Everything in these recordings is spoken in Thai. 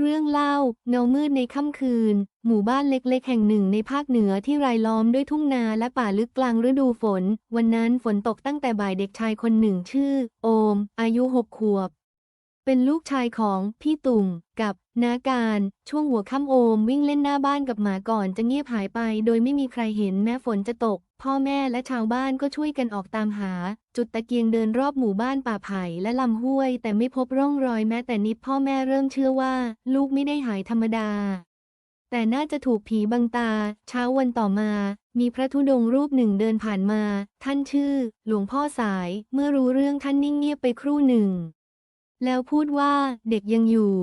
เรื่องเล่าเงามืดในค่ำคืน หมู่บ้านเล็กๆ แห่งหนึ่งในภาคเหนือที่รายล้อมด้วยทุ่งนาและป่าลึกกลางฤดูฝน วันนั้นฝนตกตั้งแต่บ่ายเด็กชายคนหนึ่งชื่อ โอม อายุหกขวบ เป็นลูกชายของพี่ตุ่มกับนาการ ช่วงหัวค่ำโอมวิ่งเล่นหน้าบ้านกับหมาก่อนจะเงียบหายไป โดยไม่มีใครเห็นแม้ฝนจะตก พ่อแม่และชาวบ้านก็ช่วยกันออกตามหา จุดตะเกียงเดินรอบหมู่บ้านป่าไผ่และลำห้วย แต่ไม่พบร่องรอยแม้แต่นิดพ่อแม่เริ่มเชื่อว่า ลูกไม่ได้หายธรรมดา แต่น่าจะถูกผีบังตา เช้าวันต่อมามีพระธุดงค์รูปหนึ่งเดินผ่านมา ท่านชื่อ หลวงพ่อสาย เมื่อรู้เรื่องท่านนิ่งเงียบไปครู่หนึ่ง แล้วพูดว่าเด็กยังอยู่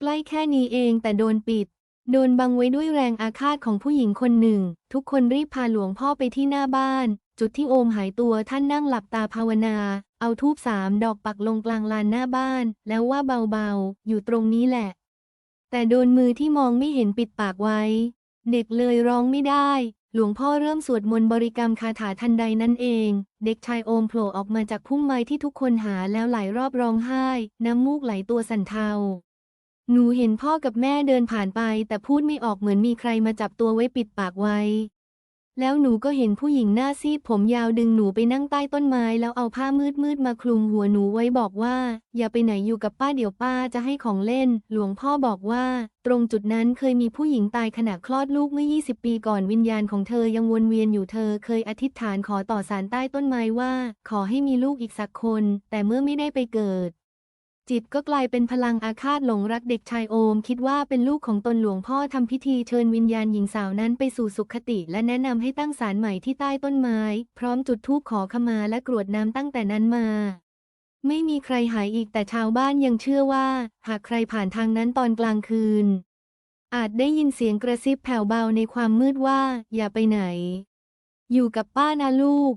ใกล้แค่นี้เองแต่โดนปิด โดนบังไว้ด้วยแรงอาฆาตของผู้หญิงคนหนึ่ง ทุกคนรีบพาหลวงพ่อไปที่หน้าบ้าน จุดที่โอมหายตัวท่านนั่งหลับตาภาวนา เอาทูบสามดอกปักลงกลางลานหน้าบ้าน แล้วว่าเบาๆ อยู่ตรงนี้แหละ แต่โดนมือที่มองไม่เห็นปิดปากไว้ เด็กเลยร้องไม่ได้ หลวงพ่อเริ่มสวดมนต์บริกรรมคาถาทันใดนั่นเอง เด็กชายโอมโผล่ออกมาจากพุ่มไม้ที่ทุกคนหาแล้วหลายรอบร้องไห้ น้ำมูกไหลตัวสั่นเทา หนูเห็นพ่อกับแม่เดินผ่านไป แต่พูดไม่ออกเหมือนมีใครมาจับตัวไว้ปิดปากไว้ แล้วหนูก็เห็นผู้หญิงหน้าซีดผมยาวดึงหนูไปนั่งใต้ต้นไม้แล้วเอาผ้ามืดมืดๆมาคลุมหัวหนูไว้บอกว่า อย่าไปไหนอยู่กับป้าเดี๋ยวป้าจะให้ของเล่น หลวงพ่อบอกว่า ตรงจุดนั้นเคยมีผู้หญิงตายขณะคลอดลูกเมื่อ 20 ปีก่อนวิญญาณของเธอยังวนเวียนอยู่เธอ เคยอธิษฐานขอต่อสารใต้ต้นไม้ว่า ขอให้มีลูกอีกสักคน แต่เมื่อไม่ได้ไปเกิด จิตก็กลายเป็นพลังอาฆาตหลงรักเด็กชายโอม คิดว่าเป็นลูกของตนหลวงพ่อทำพิธีเชิญวิญญาณหญิงสาวนั้นไปสู่สุขติ และแนะนำให้ตั้งศาลใหม่ที่ใต้ต้นไม้ พร้อมจุดธูปขอขมาและกรวดน้ำตั้งแต่นั้นมา ไม่มีใครหายอีกแต่ชาวบ้านยังเชื่อว่า หากใครผ่านทางนั้นตอนกลางคืน อาจได้ยินเสียงกระซิบแผ่วเบาในความมืดว่า อย่าไปไหน อยู่กับป้านะลูก